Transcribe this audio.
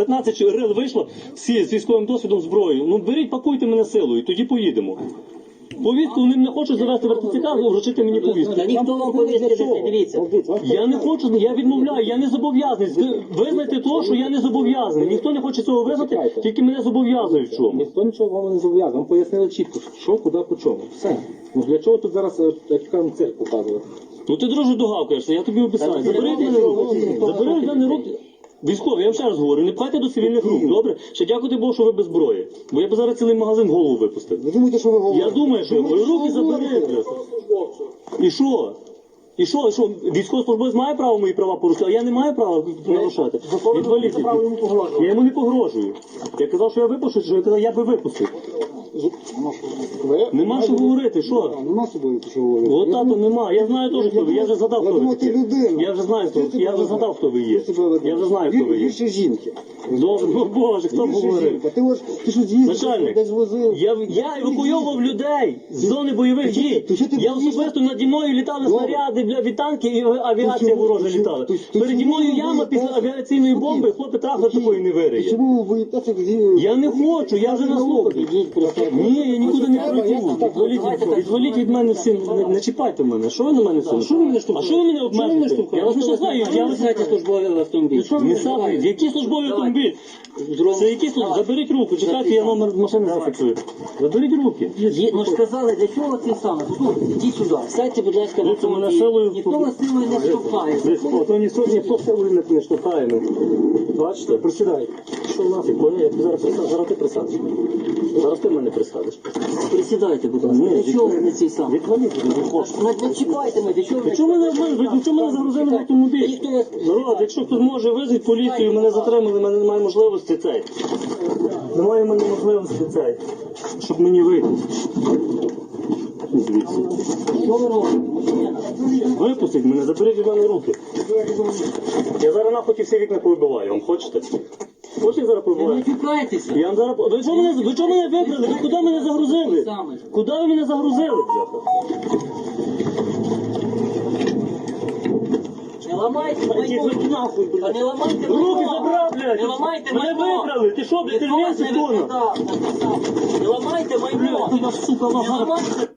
15 чи рил вийшло всі з військовим досвідом зброєю. Ну беріть, пакуйте мене силою, тоді поїдемо. Повістку вони не хочуть завести в РТЦК, вручити мені повістку. Та ніхто вам повістки не дивіться. Я не хочу, я відмовляю, я не зобов'язаний. Визнайте того, що я не зобов'язаний. Ніхто не хоче цього визнати, тільки мене зобов'язують в чому. Ніхто нічого вам не зобов'язав. Вам пояснили чітко, що, куди, по чому. Все. Ну для чого тут зараз, е, як кажемо, цирк показувати? Ну ти друже догавкаєшся, я тобі обіцяю. Забери в мене руки. Забери в мене руки. Військовий, я вам ще раз говорю, не пхайте до цивільних рук, добре? Ще дякувати Богу, що ви без зброї. Бо я б зараз цілий магазин голову випустив. Ви думаєте, що ви говорите? Я думаю, що я говорю, руки що ви говорите? бля. І що? І що, і що, військовослужбовець має право мої права порушити, а я не маю права нарушати. Відваліть. Я йому не погрожую. Я казав, що я випущу, що я казав, я би випустив. Нема що говорити, що? Нема собою, що говорити. От тато нема. Я знаю теж, хто ви. Я вже згадав, Я хто ви. Я вже знаю, хто ви. Я вже згадав, хто ви є. Я вже знаю, хто ви є. Жінки. Добре, ну боже, хто б говорив? Ти ж ти що з'їздив, Начальник, десь возив. Я, я евакуйовував людей з зони бойових ти- дій. що ти Я боїшся? особисто наді мною літали Добре. снаряди бля, від танки і авіація чому- ворожа чому- літала. Переді чому мною яма після авіаційної бомби, хлопець тоді- такої не вириє. Чому ви боїтеся? Я не хочу, я вже на слухаю. Ні, я не Так Відваліть, від- від мене всі, не, не чіпайте мене. Що ви на мене все? Що ви мене штовхаєте? А що ви мене обмежуєте? Я вас не знаю, я вас Знаєте службовий автомобіль. не саме. Який службовий автомобіль? Це який службовий? Заберіть руку, чекайте, я номер машини зафіксую. Заберіть руки. Є- Ну ж сказали, для чого цей саме? Послухайте, ідіть сюди. Сядьте, будь ласка, в Дивіться, мене автомобіль. силою- Ніхто вас силою не штовхає. Десь, о, то ніхто, ніхто силою не, не штовхає. Бачите? Присідай. Що нафіг? Бо я зараз присаджу, зараз ти присадиш. Зараз ти мене присадиш. Присідайте, будь ласка. Ні, Для чого ви не цей саме? Відваліть, не хочеш. Не не чіпайте мене, для чого ви чого мене? Ви чого мене загрузили в автомобіль? Ніхто вас... Народ, якщо хтось може визвіть поліцію, мене затримали, мене немає можливості цей. Немає в мене можливості цей, щоб мені вийти. Звідси. Що ви робите? Випустіть мене, заберіть від мене руки. Я зараз нахуй всі вікна повибиваю, вам хочете? Хочете зараз не повибиваю? чіпляйтеся. Я вам зараз... Ви чого мене, ви чого мене вибрали? Ви куди мене загрузили? Саме. Куди ви мене загрузили. Не ламайте Ідіть майно. ви нахуй, блядь. не ламайте майно. Руки забрав, блядь! Не ламайте Мене майно. вибрали! Ти що, блядь, ти Ніхто вас не тона? викрадав, написав. Не ламайте майно. Ти наш, сука, Не ламайте.